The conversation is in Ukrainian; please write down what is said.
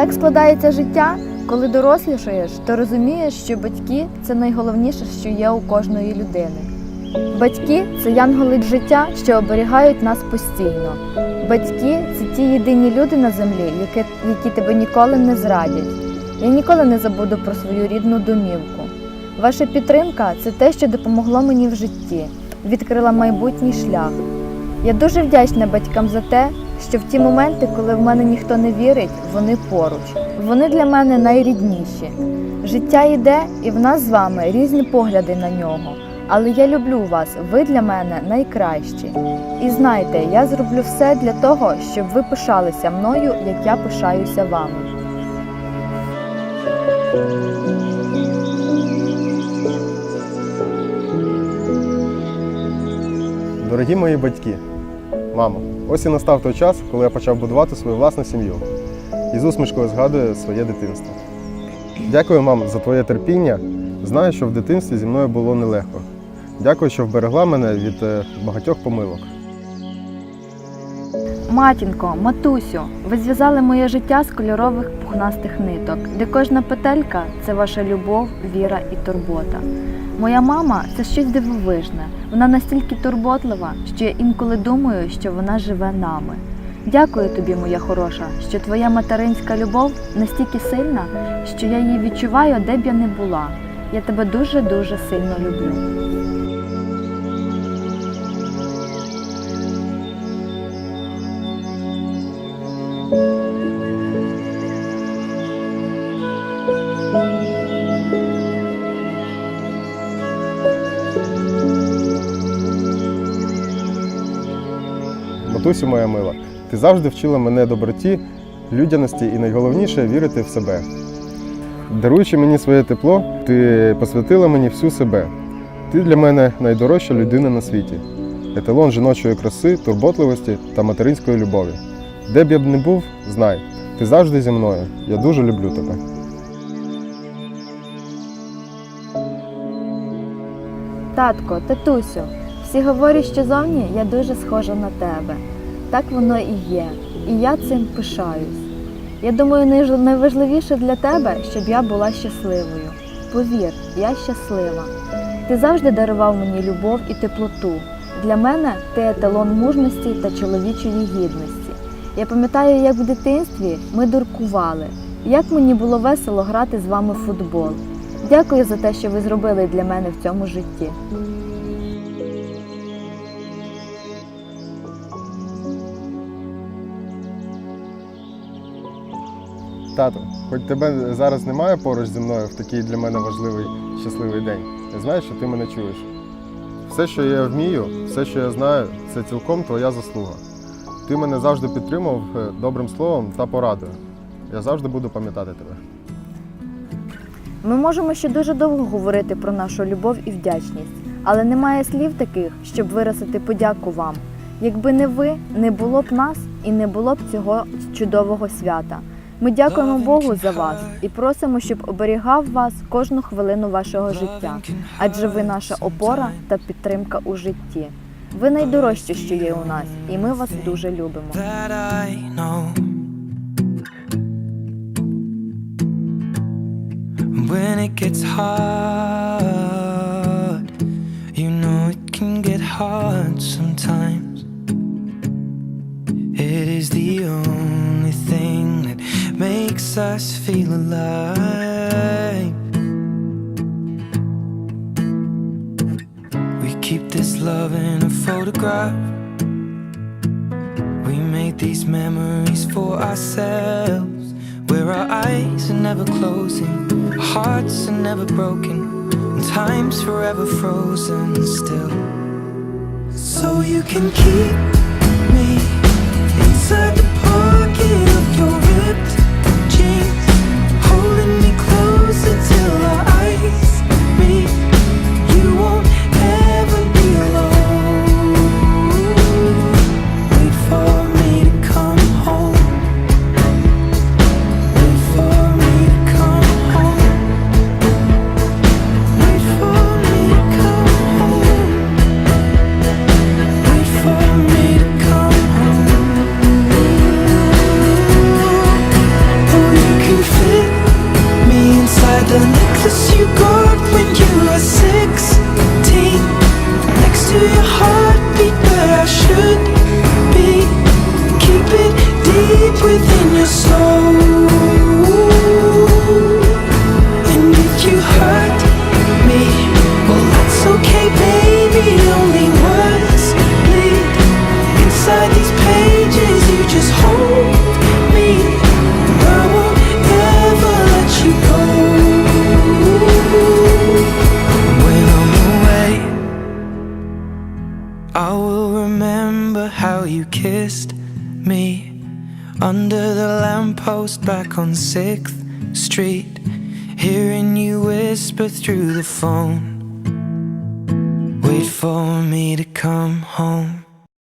Так складається життя, коли дорослішаєш, то розумієш, що батьки це найголовніше, що є у кожної людини. Батьки це янголи життя, що оберігають нас постійно. Батьки це ті єдині люди на землі, які, які тебе ніколи не зрадять. Я ніколи не забуду про свою рідну домівку. Ваша підтримка це те, що допомогло мені в житті, відкрила майбутній шлях. Я дуже вдячна батькам за те, що в ті моменти, коли в мене ніхто не вірить, вони поруч. Вони для мене найрідніші. Життя йде, і в нас з вами різні погляди на нього. Але я люблю вас, ви для мене найкращі. І знайте, я зроблю все для того, щоб ви пишалися мною, як я пишаюся вами. Дорогі мої батьки, мамо, ось і настав той час, коли я почав будувати свою власну сім'ю. І з усмішкою згадую своє дитинство. Дякую, мам, за твоє терпіння. Знаю, що в дитинстві зі мною було нелегко. Дякую, що вберегла мене від е, багатьох помилок. Матінко, матусю, ви зв'язали моє життя з кольорових пухнастих ниток, де кожна петелька це ваша любов, віра і турбота. Моя мама це щось дивовижне. Вона настільки турботлива, що я інколи думаю, що вона живе нами. Дякую тобі, моя хороша, що твоя материнська любов настільки сильна, що я її відчуваю, де б я не була. Я тебе дуже дуже сильно люблю. Матусю моя мила, ти завжди вчила мене доброті, людяності і найголовніше вірити в себе. Даруючи мені своє тепло, ти посвятила мені всю себе. Ти для мене найдорожча людина на світі, еталон жіночої краси, турботливості та материнської любові. Де б я б не був, знай, ти завжди зі мною. Я дуже люблю тебе. Татко, татусю, всі говорять, що зовні я дуже схожа на тебе. Так воно і є, і я цим пишаюсь. Я думаю, найважливіше для тебе, щоб я була щасливою. Повір, я щаслива. Ти завжди дарував мені любов і теплоту. Для мене ти еталон мужності та чоловічої гідності. Я пам'ятаю, як в дитинстві ми дуркували, як мені було весело грати з вами в футбол. Дякую за те, що ви зробили для мене в цьому житті. Тато, хоч тебе зараз немає поруч зі мною в такий для мене важливий щасливий день. Я знаю, що ти мене чуєш. Все, що я вмію, все, що я знаю, це цілком твоя заслуга. Ти мене завжди підтримував е, добрим словом та порадою. Я завжди буду пам'ятати тебе. Ми можемо ще дуже довго говорити про нашу любов і вдячність, але немає слів таких, щоб виразити подяку вам. Якби не ви, не було б нас і не було б цього чудового свята. Ми дякуємо Богу за вас і просимо, щоб оберігав вас кожну хвилину вашого життя, адже ви наша опора та підтримка у житті. Ви найдорожче, що є у нас, і ми вас дуже любимо. When it gets hard, you know it can get hard sometimes. Us feel alive. We keep this love in a photograph. We made these memories for ourselves. where our eyes are never closing, hearts are never broken, and time's forever frozen still. So you can keep me inside the pocket I should be. Keep it deep within your soul. And if you hurt me, well, that's okay, baby. Only words bleed inside these pages. You just hold you kissed me under the lamppost back on 6th Street, hearing you whisper through the phone. Wait for me to come home.